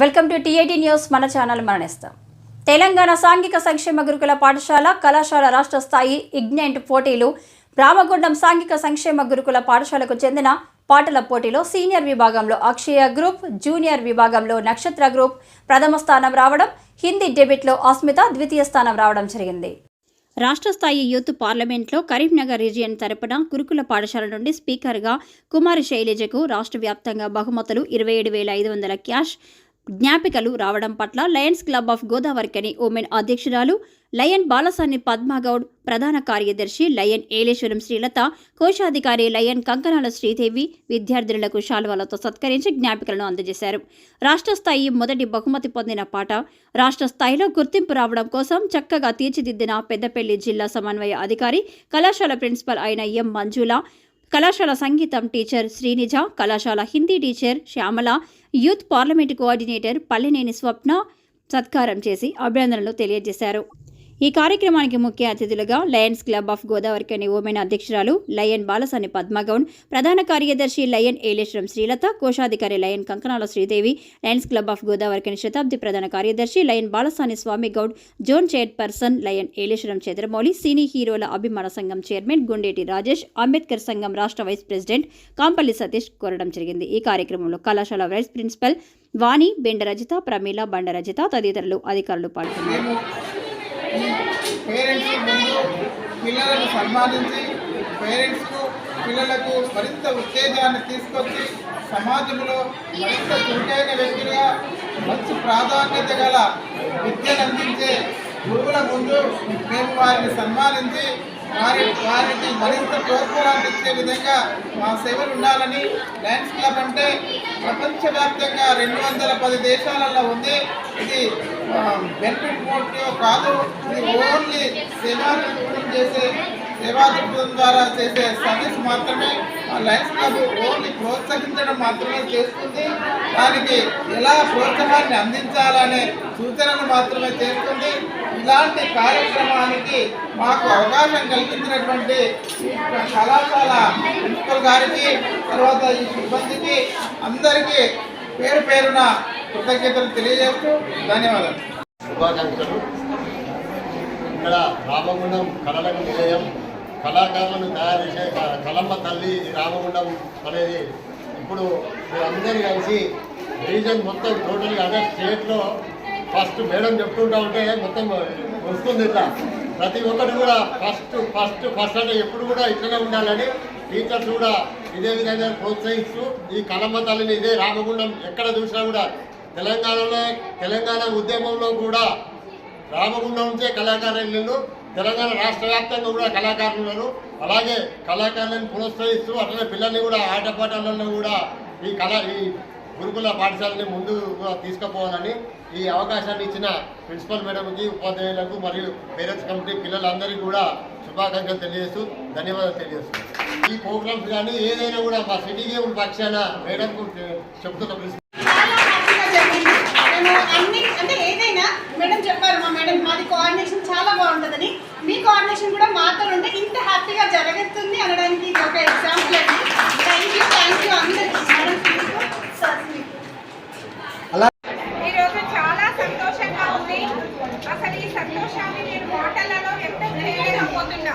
Welcome to TIT news. మన channel మరణిస్తాం. తెలంగాణ సాంఘిక సంక్షేమ గురుకుల పాఠశాల కళాశాల రాష్ట్ర స్థాయి ఇగ్నెంట్ పోటీలు రామగుండం సాంఘిక సంక్షేమ గురుకుల పాఠశాలకు చెందిన పాటల పోటీలో సీనియర్ విభాగంలో అక్షయ గ్రూప్ జూనియర్ విభాగంలో నక్షత్ర గ్రూప్ ప్రథమ స్థానం రావడం హిందీ డెబిట్లో అస్మిత ద్వితీయ స్థానం రావడం జరిగింది. రాష్ట్ర స్థాయి యూత్ పార్లమెంట్లో కరీంనగర్ రీజియన్ తరపున గురుకుల పాఠశాల నుండి స్పీకర్గా కుమారి శైలజకు రాష్ట్ర వ్యాప్తంగా బహుమతులు ఇరవై ఏడు వేల ఐదు వందల క్యాష్ జ్ఞాపికలు రావడం పట్ల Lions Club of Godavarikhani women అధ్యక్షురాలు లయన్ బాలసాని పద్మగౌడ్ ప్రధాన కార్యదర్శి లయన్ ఏలేశ్వరం శ్రీలత కోశాధికారి లయన్ కంకణాల శ్రీదేవి విద్యార్థినులకు శాల్వాలతో సత్కరించి జ్ఞాపికలను అందజేశారు. రాష్ట్ర స్థాయి మొదటి బహుమతి పొందిన పాట రాష్ట్ర స్థాయిలో గుర్తింపు రావడం కోసం చక్కగా తీర్చిదిద్దిన పెద్దపల్లి జిల్లా సమన్వయ అధికారి కళాశాల ప్రిన్సిపల్ అయిన ఎం మంజుల కళాశాల సంగీతం టీచర్ శ్రీనిజ కళాశాల Hindi teacher Shyamala youth parliament coordinator Palleneni Swapna సత్కారం చేసి అభినందనలు తెలియజేశారు. ఈ కార్యక్రమానికి ముఖ్య అతిథులుగా Lions Club of Godavarikhani women అధ్యక్షురాలు లయన్ బాలసాని పద్మగౌడ్ ప్రధాన కార్యదర్శి లయన్ ఏలేశ్వరం శ్రీలత కోశాధికారి lion Kankanala Sridevi Lions Club of Godavarikhani Shatabdi ప్రధాన కార్యదర్శి lion Balasani Swamy Goud zone chairperson lion Eleswaram Chandramouli cine హీరోల అభిమాన సంఘం చైర్మన్ గుండేటి రాజేష్ అంబేద్కర్ సంఘం రాష్ట్ర వైస్ ప్రెసిడెంట్ కాంపల్లి సతీష్ కోరడం జరిగింది. ఈ కార్యక్రమంలో కళాశాల వైస్ ప్రిన్సిపల్ వాణి బెండ రజిత ప్రమీల బండ రజిత తదితరులు అధికారులు పాల్గొన్నారు. పేరెంట్స్ ముందు పిల్లలను సన్మానించి పేరెంట్స్కు పిల్లలకు మరింత ఉత్తేజాన్ని తీసుకొచ్చి సమాజంలో మరింత చురుకైన వ్యక్తులుగా మంచి ప్రాధాన్యత గల విద్యను అందించే గురువుల ముందు మేము వారిని సన్మానించి వారి వారికి మరింత ప్రోత్సాహాన్ని ఇచ్చే విధంగా మా సేవలు ఉండాలని డ్యాన్స్ క్లబ్ అంటే ప్రపంచవ్యాప్తంగా రెండు వందల పది దేశాలలో ఉంది. ఇది బెనిఫిట్ మోటివ్ కాదు ఇది ఓన్లీ సేవా దృక్పథం చేసే సేవా దృక్పథం ద్వారా చేసే సర్వీస్ మాత్రమే ఆ లయన్స్ క్లబ్ ఓన్లీ ప్రోత్సహించడం మాత్రమే చేస్తుంది దానికి ఎలా ప్రోత్సాహాన్ని అందించాలనే సూచనలు మాత్రమే చేస్తుంది. ఇలాంటి కార్యక్రమానికి మాకు అవకాశం కల్పించినటువంటి కళాశాల ప్రిన్సిపల్ గారికి తర్వాత ఈ సిబ్బందికి అందరికీ పేరు పేరున కృతజ్ఞతలు తెలియజేస్తూ ధన్యవాదాలు. శుభాకాంక్షలు. ఇక్కడ రామగుండం కళలకు నిలయం కళాకారులను తయారు చేసే క- తల్లి రామగుండం అనేది ఇప్పుడు మీరందరూ కలిసి రీజన్ మొత్తం టోటల్గా అదే స్టేట్లో ఫస్ట్ మేడం చెప్తుంటా ఉంటే మొత్తం వస్తుంది ఇట్లా. ప్రతి ఒక్కరు కూడా ఫస్ట్ ఫస్ట్ ఫస్ట్ అంటే ఎప్పుడు కూడా ఇట్లనే ఉండాలని టీచర్స్ కూడా ఇదే విధంగా ప్రోత్సహిస్తూ ఈ కలమ్మ తల్లిని ఇదే రామగుండం ఎక్కడ చూసినా కూడా తెలంగాణలో తెలంగాణ ఉద్యమంలో కూడా రామగుండం నుంచే కళాకారులు తెలంగాణ రాష్ట్ర వ్యాప్తంగా కూడా కళాకారులు ఉన్నారు. అలాగే కళాకారులను ప్రోత్సహిస్తూ అట్లనే పిల్లల్ని కూడా ఆటపాటలలో కూడా ఈ కళ ఈ గురుకుల పాఠశాలని ముందు తీసుకుపోవాలని ఈ అవకాశాన్ని ఇచ్చిన ప్రిన్సిపల్ మేడంకి ఉపాధ్యాయులకు మరియు పేరెంట్స్ కమిటీ పిల్లలందరికీ కూడా శుభాకాంక్షలు తెలియజేస్తూ ధన్యవాదాలు తెలియజేస్తున్నాను ఈ ప్రోగ్రామ్స్ కానీ ఏదైనా కూడా మా సిటీ గేమ్ పక్షాన మేడంకు చెప్తున్న ప్రిన్సిపల్ మేడం చెప్పారు మా మేడం మాది కోఆర్డినేషన్ చాలా బాగుంటుందని. మీ కోఆర్డినేషన్ కూడా మాతో ఉంటే ఇంత హ్యాపీగా జరుగుతుంది అనడానికి ఇది ఒక ఎగ్జాంపుల్ అండి థ్యాంక్ యూ థ్యాంక్ యూ అందరికీ మేడం సార్ ఈరోజు చాలా సంతోషంగా ఉంది అసలు ఈ సంతోషాన్ని నేను మాటలలో వ్యక్తం చేయలేకపోతున్నా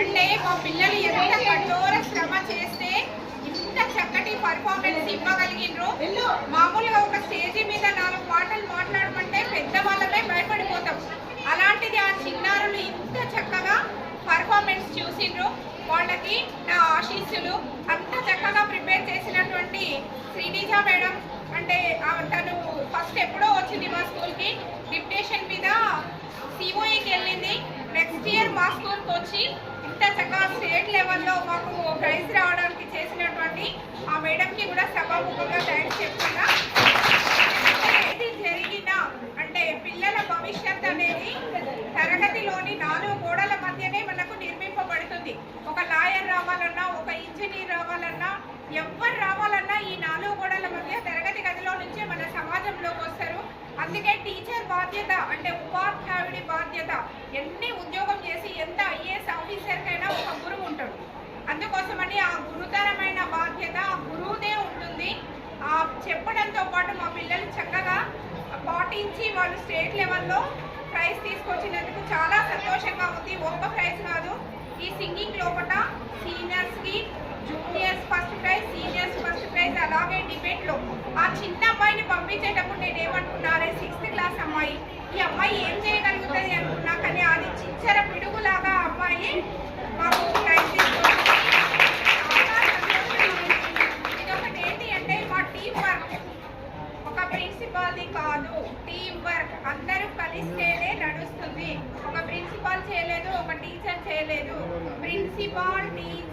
అంటే మా పిల్లలు ఎంత కఠోర శ్రమ చేస్తే ఇంత చక్కటి పర్ఫార్మెన్స్ ఇవ్వగలిగినరు మామూలుగా ఒక స్టేజీ మీద నాలుగు మాటలు మాట్లాడమంటే పెద్దవాళ్ళమే భయపడిపోతాం అలాంటిది ఆ చిన్నారులు ఇంత చక్కగా పర్ఫార్మెన్స్ వాళ్ళకి నా ఆశీస్సులు. అంత చక్కగా ప్రిపేర్ చేసినటువంటి శ్రీనిజ మేడం అంటే తను ఫస్ట్ ఎప్పుడో వచ్చింది మా స్కూల్కి. డిప్టేషన్ మీద సిఓఈకి వెళ్ళింది. నెక్స్ట్ ఇయర్ మా స్కూల్కి వచ్చి ఇంత చక్కగా స్టేట్ లెవెల్లో మాకు ప్రైజ్ రావడానికి చేసినటువంటి ఆ మేడంకి కూడా సభాముఖంగా థ్యాంక్స్ చెప్తున్నా ఏది జరిగినా అంటే పిల్లల భవిష్యత్ అనేది తరగతిలోని నాలుగు గోడల మధ్యనే మనకు నిర్మింపబడుతుంది ఒక లాయర్ రావాలన్నా ఒక ఇంజనీర్ ఎవ్వరు రావాలన్నా ఈ నాలుగు గోడల మధ్య తరగతి గదిలో నుంచే మన సమాజంలోకి వస్తారు. అందుకే టీచర్ బాధ్యత అంటే ఉపాధ్యాయుడి బాధ్యత. ఎన్ని ఉద్యోగం చేసి ఎంత ఐఏఎస్ ఆఫీసర్కైనా ఒక గురువు ఉంటాడు. అందుకోసమని ఆ గురుతరమైన బాధ్యత ఆ గురువుదే ఉంటుంది. ఆ చెప్పడంతో పాటు మా పిల్లలు చక్కగా పాటించి వాళ్ళు స్టేట్ లెవెల్లో ప్రైజ్ తీసుకొచ్చినందుకు చాలా సంతోషంగా ఉంది. ఒక్క ప్రైజ్ కాదు ఈ సింగింగ్ లోపల సీనియర్స్కి juniors first prize seniors first prize అలాగే డిబేట్లో. ఆ చిన్న అమ్మాయిని పంపించేటప్పుడు నేను ఏమనుకున్నానే సిక్స్త్ క్లాస్ అమ్మాయి ఈ అమ్మాయి ఏం చేయగలుగుతుంది అనుకున్నా కానీ అది చిచ్చర పిడుగులాగా అమ్మాయి మాకు ప్రైజ్ తీసుకొచ్చింది చాలా సంతోషంగా ఉంది. ఇదొకటి ఏంటి అంటే మా టీం వర్క్ ఒక ప్రిన్సిపాల్ది కాదు టీం వర్క్ అందరూ కలిస్తేనే నడుస్తుంది ఒక ప్రిన్సిపాల్ చేయలేదు ఒక టీచర్ చేయలేదు ప్రిన్సిపాల్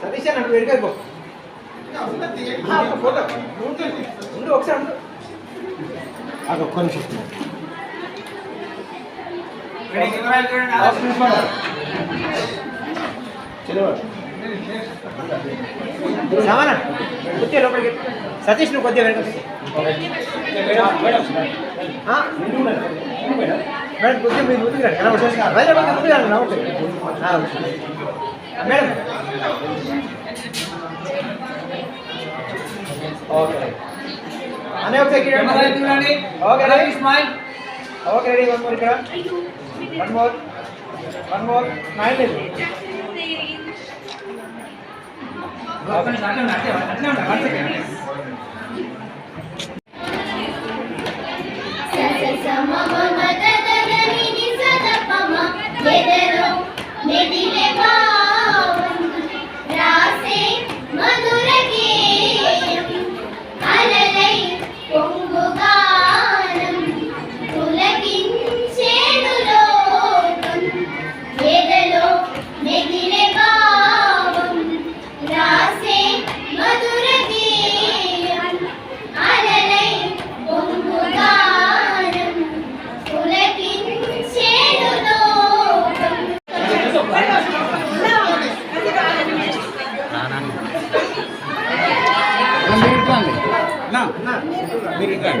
సతీష్ అన్న ఫోటో ఉండు ఒకసారి ఉండు. అది ఒక్క నిమిషం సామానా కొద్దిగా లోపలికి. సతీష్ నువ్వు కొద్దిగా వెనక? మేడం కొద్దిగా మీరు ముందుకు రండి? మేడం కొంచెం ముందుకు రండి, నవ్వుతుంది. ఆ, మేడం ఓకే అనే ఒకసారి ఇక్కడ రండి. Okay ready smile okay ready one more ఇక్కడ one more one more smile లేదు మెదిలే మేడం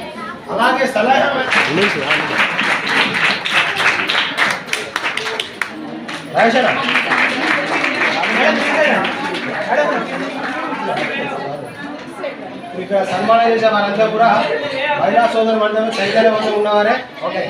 అలాగే సలహా ఇక్కడ సన్మానం చేసే వారంతా కూడా మహిళా సోదరు మండలం చైతన్యవంతం ఉన్నవారే. ఓకే.